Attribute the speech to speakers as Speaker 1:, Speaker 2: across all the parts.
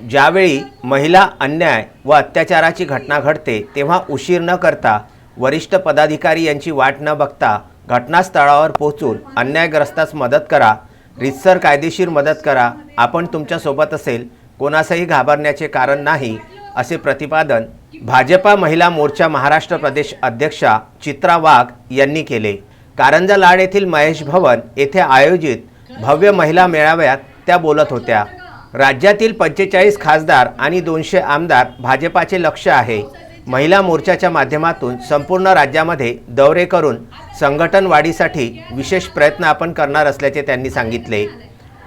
Speaker 1: ज्यावेळी महिला अन्याय व अत्याचाराची घटना घडते तेव्हा उशीर न करता वरिष्ठ पदाधिकारी यांची वाट न बघता घटनास्थळावर पोहोचून अन्यायग्रस्तास मदत करा. रितसर कायदेशीर मदत करा. आपण तुमच्यासोबत असेल. कोणासही घाबरण्याचे कारण नाही असे प्रतिपादन भाजपा महिला मोर्चा महाराष्ट्र प्रदेश अध्यक्षा चित्रा वाघ यांनी केले. कारंजा लाड येथील महेश भवन येथे आयोजित भव्य महिला मेळाव्यात त्या बोलत होत्या. राज्यातील पंचेचाळीस खासदार आणि दोनशे आमदार भाजपाचे लक्ष आहे. महिला मोर्चाच्या माध्यमातून संपूर्ण राज्यामध्ये दौरे करून संघटन वाढीसाठी विशेष प्रयत्न आपण करणार असल्याचे त्यांनी सांगितले.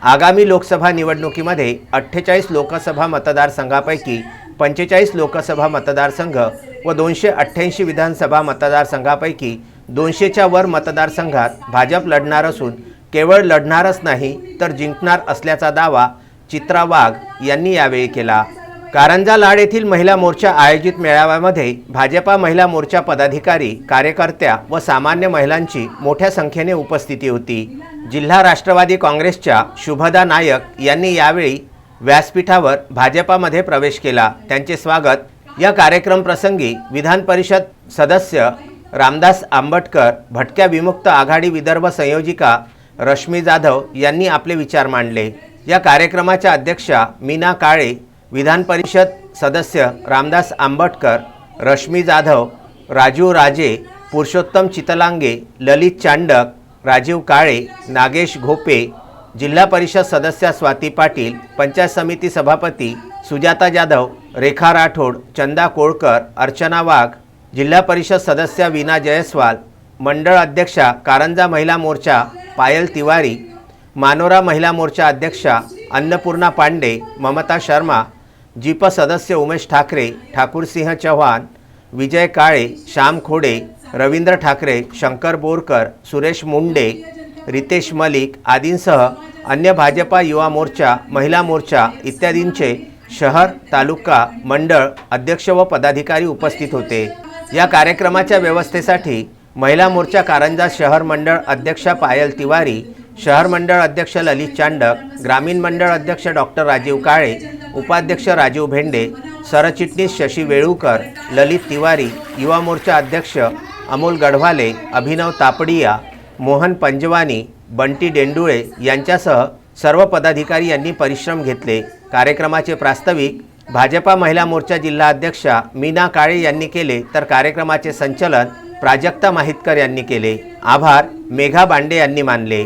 Speaker 1: आगामी लोकसभा निवडणुकीमध्ये अठ्ठेचाळीस लोकसभा मतदारसंघापैकी पंचेचाळीस लोकसभा मतदारसंघ व दोनशे अठ्ठ्याऐंशी विधानसभा मतदारसंघापैकी दोनशेच्या वर मतदारसंघात भाजप लढणार असून केवळ लढणारच नाही तर जिंकणार असल्याचा दावा चित्रा वाघ यांनी यावेळी केला. कारंजा लाड येथील महिला मोर्चा आयोजित मेळाव्यामध्ये भाजपा महिला मोर्चा पदाधिकारी कार्यकर्त्या व सामान्य महिलांची मोठ्या संख्येने उपस्थिती होती. जिल्हा राष्ट्रवादी काँग्रेसच्या शुभदा नायक यांनी यावेळी व्यासपीठावर भाजपामध्ये प्रवेश केला. त्यांचे स्वागत. या कार्यक्रम प्रसंगी विधान परिषद सदस्य रामदास आंबटकर भटक्या विमुक्त आघाडी विदर्भ संयोजिका रश्मी जाधव यांनी आपले विचार मांडले. या कार्यक्रमाच्या अध्यक्षा मीना काळे विधान परिषद सदस्य रामदास आंबटकर रश्मी जाधव राजू राजे पुरुषोत्तम चितलांगे ललित चांडक राजीव काळे नागेश घोपे जिल्हा परिषद सदस्या स्वाती पाटील पंचायत समिती सभापती सुजाता जाधव रेखा राठोड चंदा कोळकर अर्चना वाघ जिल्हा परिषद सदस्या वीना जयस्वाल मंडळ अध्यक्षा कारंजा महिला मोर्चा पायल तिवारी मानोरा महिला मोर्चा अध्यक्षा अन्नपूर्णा पांडे ममता शर्मा जीप सदस्य उमेश ठाकरे ठाकूरसिंह चव्हाण विजय काळे श्याम खोडे रवींद्र ठाकरे शंकर बोरकर सुरेश मुंडे रितेश मलिक आदींसह अन्य भाजपा युवा मोर्चा महिला मोर्चा इत्यादींचे शहर तालुका मंडळ अध्यक्ष व पदाधिकारी उपस्थित होते. या कार्यक्रमाच्या व्यवस्थेसाठी महिला मोर्चा कारंजा शहर मंडळ अध्यक्षा पायल तिवारी शहर मंडळ अध्यक्ष ललित चांडक ग्रामीण मंडळ अध्यक्ष डॉक्टर राजीव काळे उपाध्यक्ष राजीव भेंडे सरचिटणीस शशी वेळुकर ललित तिवारी युवा मोर्चा अध्यक्ष अमोल गढवाले अभिनव तापडिया मोहन पंजवानी बंटी डेंडुळे यांच्यासह सर्व पदाधिकारी यांनी परिश्रम घेतले. कार्यक्रमाचे प्रास्ताविक भाजपा महिला मोर्चा जिल्हा अध्यक्षा मीना काळे यांनी केले तर कार्यक्रमाचे संचलन प्राजक्ता माहितकर यांनी केले. आभार मेघा बांडे यांनी मानले.